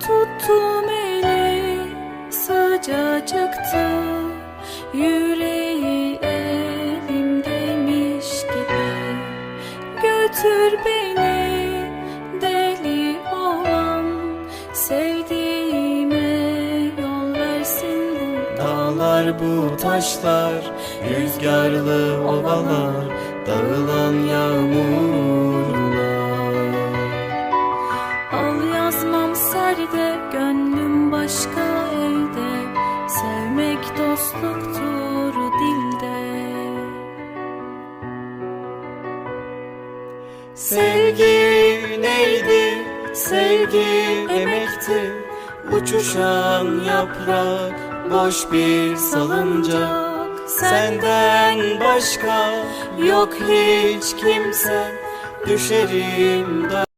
Tuttum eli sıcacıktı Yüreği elimdeymiş gibi. Götür beni deli olan. Sevdiğime yol versin bu Dağlar bu taşlar, rüzgarlı ovalar, dağılan Al yazmam serde, gönlüm başka elde Sevmek dostluktur dilde Sevgi neydi? Sevgi emekti. Uçuşan yaprak, boş bir salıncak. Senden başka yok hiç kimse. Düşerim da